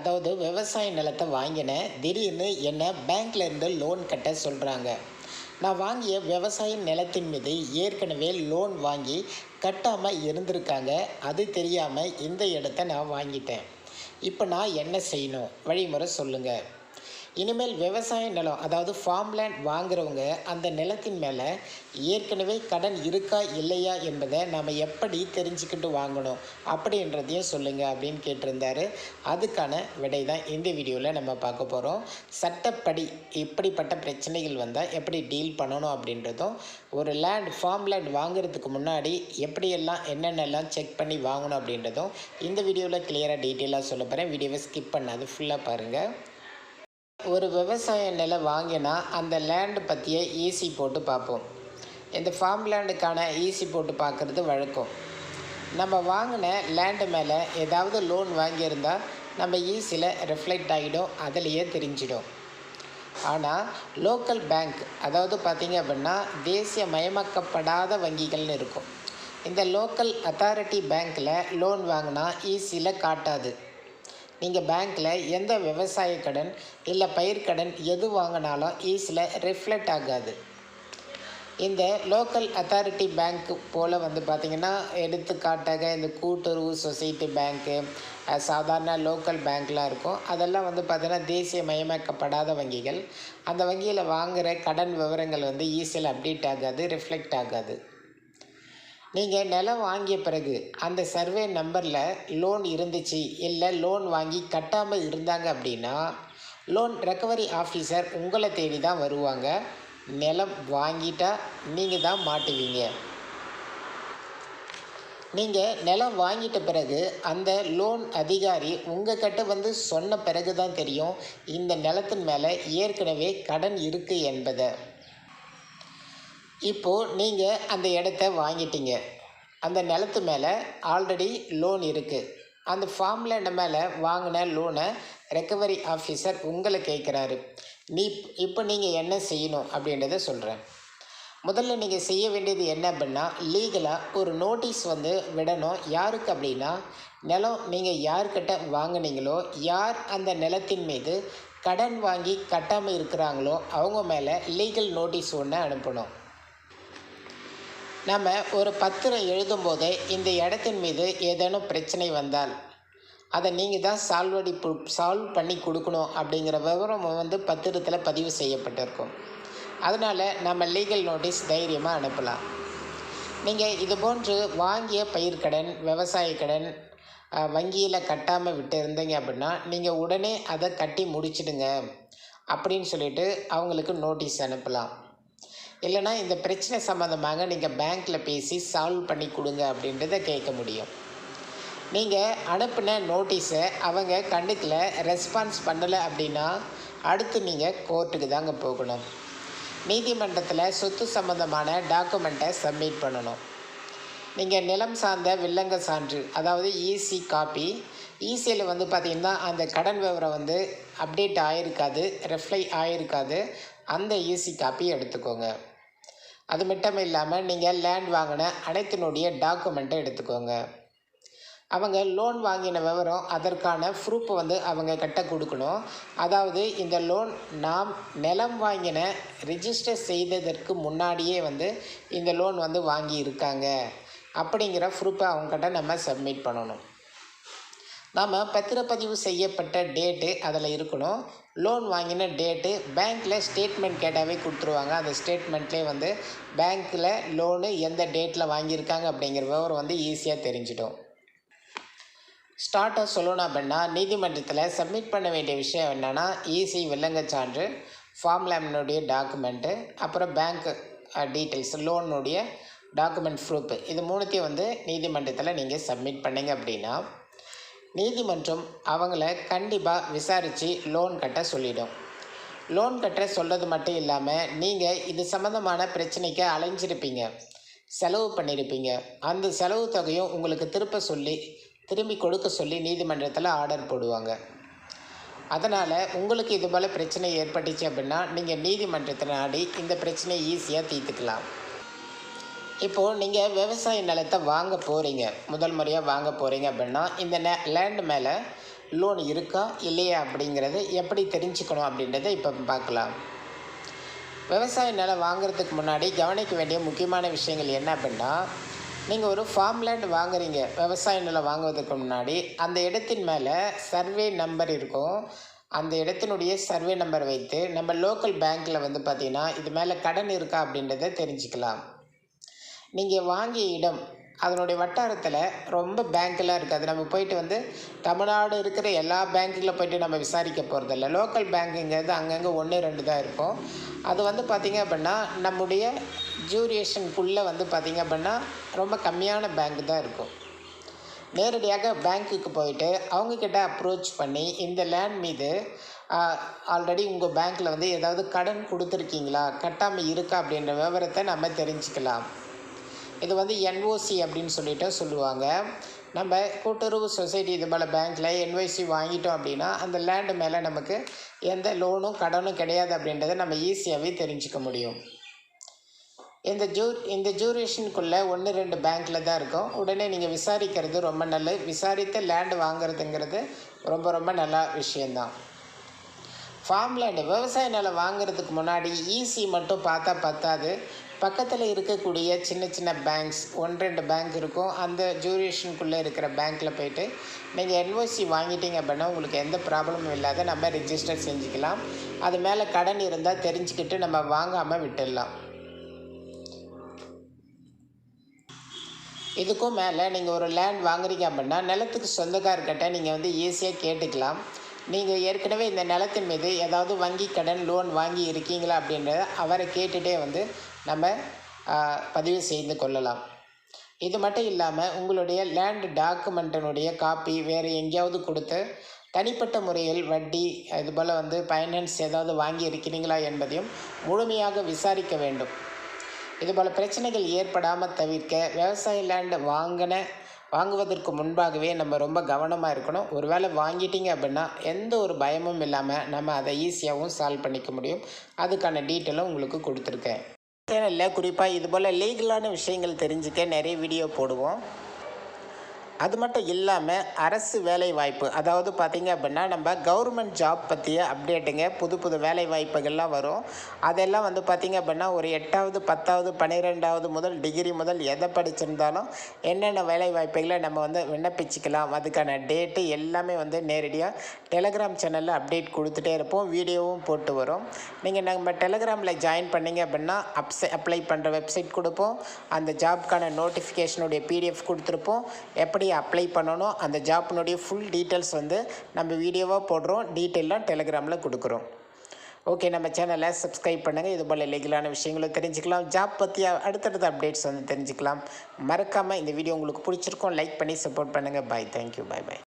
அதாவது விவசாய நிலத்தை வாங்கினேன் திடீர்னு என்னை பேங்க்லேருந்து லோன் கட்ட சொல்கிறாங்க நான் வாங்கிய விவசாய நிலத்தின் மீது ஏற்கனவே லோன் வாங்கி கட்டாமல் இருந்திருக்காங்க. அது தெரியாமல் இந்த இடத்த நான் வாங்கிட்டேன். இப்போ நான் என்ன செய்யணும்? வழிமுறை சொல்லுங்கள் இனிமேல் விவசாய நிலம் அதாவது ஃபார்ம்லேண்ட் வாங்குறவங்க அந்த நிலத்தின் மேலே ஏற்கனவே கடன் இருக்கா இல்லையா என்பதை நாம் எப்படி தெரிஞ்சுக்கிட்டு வாங்கணும் அப்படின்றதையும் சொல்லுங்கள் அப்படின்னு கேட்டிருந்தாரு. அதுக்கான விடை தான் இந்த வீடியோவில் நம்ம பார்க்க போகிறோம் சட்டப்படி இப்படிப்பட்ட பிரச்சனைகள் வந்தால் எப்படி டீல் பண்ணணும் அப்படின்றதும் ஒரு லேண்ட் ஃபார்ம் லேண்ட் வாங்குறதுக்கு முன்னாடி எப்படியெல்லாம் என்னென்னலாம் செக் பண்ணி வாங்கணும் அப்படின்றதும் இந்த வீடியோவில் கிளியராக டீட்டெயிலாக சொல்ல போகிறேன் வீடியோவை ஸ்கிப் பண்ணாது ஃபுல்லாக பாருங்கள் ஒரு விவசாய நிலம் வாங்கினா அந்த லேண்டு பற்றிய ஈசி போட்டு பார்ப்போம் இந்த ஃபார்ம் லேண்டுக்கான ஈசி போட்டு பார்க்குறது வழக்கம். நம்ம வாங்கின லேண்டு மேலே ஏதாவது லோன் வாங்கியிருந்தால் நம்ம ஈஸியில் ரிஃப்ளெக்ட் ஆகிடும் அதுலேயே தெரிஞ்சிடும். ஆனால் லோக்கல் பேங்க் அதாவது பார்த்திங்க அப்படின்னா தேசிய மயமாக்கப்படாத வங்கிகள்னு இருக்கும். இந்த லோக்கல் அத்தாரிட்டி பேங்க்கில் லோன் வாங்கினா ஈஸியில் காட்டாது. நீங்கள் பேங்க்கில் எந்த விவசாய கடன் இல்லை பயிர்க்கடன் எது வாங்கினாலும் ஈஸியில் ரிஃப்ளெக்ட் ஆகாது. இந்த லோக்கல் அத்தாரிட்டி பேங்க் போல் வந்து பார்த்திங்கன்னா எடுத்துக்காட்டாக இந்த கூட்டுறவு சொசைட்டி பேங்க்கு சாதாரண லோக்கல் பேங்க்லாம் இருக்கும். அதெல்லாம் வந்து பார்த்திங்கன்னா தேசிய மயமாக்கப்படாத வங்கிகள். அந்த வங்கியில் வாங்குகிற கடன் விவரங்கள் வந்து ஈஸியில் அப்டேட் ஆகாது ரிஃப்ளெக்ட் ஆகாது. நீங்கள் நிலம் வாங்கிய பிறகு அந்த சர்வே நம்பரில் லோன் இருந்துச்சு இல்லை லோன் வாங்கி கட்டாமல் இருந்தாங்க அப்படின்னா லோன் ரெக்கவரி ஆஃபீஸர் உங்களை தேடி தான் வருவாங்க. நிலம் வாங்கிட்டா நீங்கள் தான் மாட்டுவீங்க. நீங்கள் நிலம் வாங்கிட்ட பிறகு அந்த லோன் அதிகாரி உங்கள் கிட்ட வந்து சொன்ன பிறகு தான் தெரியும். இந்த நிலத்தின் மேலே ஏற்கனவே கடன் இருக்குது என்பதை. இப்போது நீங்கள் அந்த இடத்த வாங்கிட்டீங்க. அந்த நிலத்து மேலே ஆல்ரெடி லோன் இருக்குது அந்த ஃபார்மில் நம்ம மேலே வாங்கின லோனை ரெக்கவரி ஆஃபீஸர் உங்களை கேட்குறாரு நீ இப்போ நீங்கள் என்ன செய்யணும் அப்படின்றத சொல்கிறேன் முதல்ல நீங்கள் செய்ய வேண்டியது என்ன அப்படின்னா லீகலாக ஒரு நோட்டீஸ் வந்து விடணும். யாருக்கு அப்படின்னா நிலம் நீங்கள் யார்கிட்ட வாங்கினீங்களோ யார் அந்த நிலத்தின் மீது கடன் வாங்கி கட்டாமல் இருக்கிறாங்களோ அவங்க மேலே லீகல் நோட்டீஸ் ஒன்று அனுப்பணும். நம்ம ஒரு பத்திரம் எழுதும்போதே இந்த இடத்தின் மீது ஏதேனும் பிரச்சனை வந்தால் அதை நீங்கள் தான் சால்வடி சால்வ் பண்ணி கொடுக்கணும் அப்படிங்கிற விவரம் வந்து பத்திரத்தில் பதிவு செய்யப்பட்டிருக்கும். அதனால் நம்ம லீகல் நோட்டீஸ் தைரியமாக அனுப்பலாம். நீங்கள் இது போன்று வாங்கிய பயிர்க்கடன் விவசாய கடன் வங்கியில் கட்டாமல் விட்டு இருந்தீங்க அப்படின்னா நீங்கள் உடனே அதை கட்டி முடிச்சிடுங்க அப்படின்னு சொல்லிட்டு அவங்களுக்கு நோட்டீஸ் அனுப்பலாம். இல்லைனா இந்த பிரச்சனை சம்மந்தமாக நீங்கள் பேங்க்கில் பேசி சால்வ் பண்ணி கொடுங்க அப்படின்றத கேட்க முடியும். நீங்கள் அனுப்பின நோட்டீஸை அவங்க கண்டுக்கல ரெஸ்பான்ஸ் பண்ணலை அப்படின்னா அடுத்து நீங்கள் கோர்ட்டுக்கு தாங்க போகணும். நீதிமன்றத்தில் சொத்து சம்மந்தமான டாக்குமெண்ட்டை சப்மிட் பண்ணணும். நீங்கள் நிலம் சார்ந்த வில்லங்க சான்று அதாவது ஈசி காப்பி ஈசியில் வந்து பார்த்திங்கன்னா அந்த கடன் விவரம் வந்து அப்டேட் ஆகிருக்காது ரெஃப்ளை ஆகிருக்காது அந்த ஈசி காப்பி எடுத்துக்கோங்க. அது மட்டும் இல்லாமல் நீங்கள் லேண்ட் வாங்கின அனைத்தினுடைய டாக்குமெண்ட்டை எடுத்துக்கோங்க. அவங்க லோன் வாங்கின விவரம் அதற்கான ப்ரூஃப் வந்து அவங்க கட்ட கொடுக்கணும். அதாவது இந்த லோன் நாம் நிலம் வாங்கின ரிஜிஸ்டர் செய்ததற்கு முன்னாடியே வந்து இந்த லோன் வந்து வாங்கி இருக்காங்க அப்படிங்கிற ப்ரூஃபை அவங்ககிட்ட நம்ம சப்மிட் பண்ணணும். நாம் பத்திரப்பதிவு செய்யப்பட்ட டேட்டு அதில் இருக்கணும். லோன் வாங்கின டேட்டு பேங்க்கில் ஸ்டேட்மெண்ட் கேட்டாவே கொடுத்துருவாங்க. அந்த ஸ்டேட்மெண்ட்லேயே வந்து பேங்க்கில் லோனு எந்த டேட்டில் வாங்கியிருக்காங்க அப்படிங்கிற விவரம் வந்து ஈஸியாக தெரிஞ்சிடும். ஸ்டார்ட்டாக சொல்லணும் அப்படின்னா நீதிமன்றத்தில் சப்மிட் பண்ண வேண்டிய விஷயம் என்னென்னா ஈசி வில்லங்க சான்று ஃபார்ம் லேமினுடைய டாக்குமெண்ட்டு அப்புறம் பேங்க் டீட்டெயில்ஸ் லோனுடைய டாக்குமெண்ட் ப்ரூஃப் இது மூணுத்தையும் வந்து நீதிமன்றத்தில் நீங்கள் சப்மிட் பண்ணிங்க அப்படின்னா நீதிமன்றம் அவங்கள கண்டிப்பாக விசாரித்து லோன் கட்ட சொல்லிடும். லோன் கட்ட சொல்கிறது மட்டும் இல்லாமல் நீங்கள் இது சம்மந்தமான பிரச்சனைக்கு அலைஞ்சிருப்பீங்க. செலவு பண்ணியிருப்பீங்க அந்த செலவு தொகையும் உங்களுக்கு திருப்ப சொல்லி திரும்பி கொடுக்க சொல்லி நீதிமன்றத்தில் ஆர்டர் போடுவாங்க. அதனால் உங்களுக்கு இது போல் பிரச்சனை ஏற்பட்டுச்சு அப்படின்னா நீங்கள் நீதிமன்றத்தை நாடி இந்த பிரச்சனையை ஈஸியாக தீர்த்துக்கலாம். இப்போது நீங்கள் விவசாய நிலத்தை வாங்க போகிறீங்க முதல் முறையாக வாங்க போகிறீங்க அப்படின்னா இந்த நே லேண்ட் மேலே லோன் இருக்கா இல்லையா அப்படிங்கிறது எப்படி தெரிஞ்சுக்கணும் அப்படின்றத இப்போ பார்க்கலாம். விவசாய நிலம் வாங்குறதுக்கு முன்னாடி கவனிக்க வேண்டிய முக்கியமான விஷயங்கள் என்ன அப்படின்னா நீங்கள் ஒரு ஃபார்ம் லேண்ட் வாங்குறீங்க. விவசாய நிலம் வாங்குவதற்கு முன்னாடி அந்த இடத்தின் மேலே சர்வே நம்பர் இருக்கும். அந்த இடத்தினுடைய சர்வே நம்பர் வைத்து நம்ம லோக்கல் பேங்க்கில் வந்து பார்த்திங்கன்னா இது மேலே கடன் இருக்கா அப்படின்றத தெரிஞ்சுக்கலாம். நீங்கள் வாங்கிய இடம் அதனுடைய வட்டாரத்தில் ரொம்ப பேங்க்கெலாம் இருக்காது நம்ம போயிட்டு வந்து தமிழ்நாடு இருக்கிற எல்லா பேங்க்கில் போயிட்டு நம்ம விசாரிக்க போகிறதில்ல லோக்கல் பேங்க்குங்கிறது அங்கங்கே ஒன்று ரெண்டு தான் இருக்கும். அது வந்து பார்த்திங்க அப்படின்னா நம்முடைய ஜூரியேஷனுக்குள்ளே வந்து பார்த்திங்க அப்படின்னா ரொம்ப கம்மியான பேங்க் தான் இருக்கும். நேரடியாக பேங்க்குக்கு போயிட்டு அவங்கக்கிட்ட அப்ரோச் பண்ணி இந்த லேண்ட் மீது ஆல்ரெடி உங்கள் பேங்க்கில் வந்து ஏதாவது கடன் கொடுத்துருக்கீங்களா? கட்டாமல் இருக்கா அப்படின்ற விவரத்தை நம்ம தெரிஞ்சுக்கலாம். இது வந்து என்ஓசி அப்படின்னு சொல்லிட்டு சொல்லுவாங்க. நம்ம கூட்டுறவு சொசைட்டி இது போல் பேங்க்கில் என்ஓசி வாங்கிட்டோம் அப்படின்னா அந்த லேண்டு மேலே நமக்கு எந்த லோனும் கடனும் கிடையாது அப்படின்றத நம்ம ஈஸியாகவே தெரிஞ்சுக்க முடியும். இந்த ஜூ இந்த ஜூரேஷனுக்குள்ளே ஒன்று ரெண்டு பேங்க்கில் தான் இருக்கும். உடனே நீங்கள் விசாரிக்கிறது ரொம்ப நல்லது. விசாரித்து லேண்டு வாங்குறதுங்கிறது ரொம்ப ரொம்ப நல்ல விஷயந்தான் ஃபார்ம் லேண்டு விவசாய நிலம் வாங்குறதுக்கு முன்னாடி ஈசி மட்டும் பார்த்தா பத்தாது. பக்கத்தில் இருக்கக்கூடிய சின்ன சின்ன பேங்க்ஸ் ஒன்று ரெண்டு பேங்க் இருக்கும். அந்த ஜூரேஷனுக்குள்ளே இருக்கிற பேங்க்கில் போயிட்டு நீங்கள் என்ஓசி வாங்கிட்டீங்க அப்படின்னா உங்களுக்கு எந்த ப்ராப்ளமும் இல்லாத நம்ம ரிஜிஸ்டர் செஞ்சுக்கலாம். அது மேலே கடன் இருந்தால் தெரிஞ்சுக்கிட்டு நம்ம வாங்காமல் விட்டுடலாம். இதுக்கும் மேலே நீங்கள் ஒரு லேண்ட் வாங்குறீங்க அப்படின்னா நிலத்துக்கு சொந்தக்காரர்கிட்ட நீங்கள் வந்து ஈஸியாக கேட்டுக்கலாம். நீங்கள் ஏற்கனவே இந்த நிலத்தின் மீது ஏதாவது வங்கி கடன் லோன் வாங்கி இருக்கீங்களா அப்படின்றத அவரை கேட்டுகிட்டே வந்து நம்ம பதிவு செய்து கொள்ளலாம். இது மட்டும் இல்லாமல் உங்களுடைய லேண்ட் டாக்குமெண்ட்டினுடைய காப்பி வேறு எங்கேயாவது கொடுத்து தனிப்பட்ட முறையில் வட்டி இதுபோல் வந்து ஃபைனான்ஸ் ஏதாவது வாங்கி இருக்கிறீங்களா என்பதையும் முழுமையாக விசாரிக்க வேண்டும். இதுபோல் பிரச்சனைகள் ஏற்படாமல் தவிர்க்க விவசாய லேண்டு வாங்கின வாங்குவதற்கு முன்பாகவே நம்ம ரொம்ப கவனமாக இருக்கணும். ஒரு வேளை வாங்கிட்டீங்க அப்படின்னா எந்த ஒரு பயமும் இல்லாமல் நம்ம அதை ஈஸியாகவும் சால்வ் பண்ணிக்க முடியும். அதுக்கான டீட்டெயிலும் உங்களுக்கு கொடுத்துருக்கேன். சேனலில் குறிப்பாக இது போல் லீகலான விஷயங்கள் தெரிஞ்சுக்க நிறைய வீடியோ போடுவோம். அது மட்டும் இல்லாமல் அரசு வேலை வாய்ப்பு அதாவது பார்த்திங்க அப்படின்னா நம்ம கவர்மெண்ட் ஜாப் பற்றிய அப்டேட்டுங்க புது புது வேலை வாய்ப்புகள்லாம் வரும். அதெல்லாம் வந்து பார்த்திங்க அப்படின்னா ஒரு எட்டாவது பத்தாவது பன்னிரெண்டாவது முதல் டிகிரி முதல் எதை படிச்சிருந்தாலும் என்னென்ன வேலை வாய்ப்புகளை நம்ம வந்து விண்ணப்பிச்சுக்கலாம். அதுக்கான டேட்டு எல்லாமே வந்து நேரடியாக டெலகிராம் சேனலில் அப்டேட் கொடுத்துட்டே இருப்போம். வீடியோவும் போட்டு வரும். நீங்கள் நம்ம டெலகிராமில் ஜாயின் பண்ணிங்க அப்படின்னா அப்சை அப்ளை பண்ணுற வெப்சைட் கொடுப்போம். அந்த ஜாப்க்கான நோட்டிஃபிகேஷனுடைய பிடிஎஃப் கொடுத்துருப்போம். எப்படி அப்ளை பண்ணணும் அந்த ஜாப்பினுடைய ஃபுல் டீட்டெயில்ஸ் வந்து நம்ம வீடியோவாக போடுறோம் டீட்டெயிலாம் டெலிகிராமில் கொடுக்குறோம். ஓகே நம்ம சேனலை சப்ஸ்கிரைப் பண்ணுங்கள் இது போல் லீகலான விஷயங்களும் தெரிஞ்சுக்கலாம். ஜாப் பற்றி அடுத்தடுத்த அப்டேட்ஸ் வந்து தெரிஞ்சுக்கலாம். மறக்காமல் இந்த வீடியோ உங்களுக்கு பிடிச்சிருக்கோம் லைக் பண்ணி சப்போர்ட் பண்ணுங்கள் பாய் தேங்க்யூ பாய் பாய்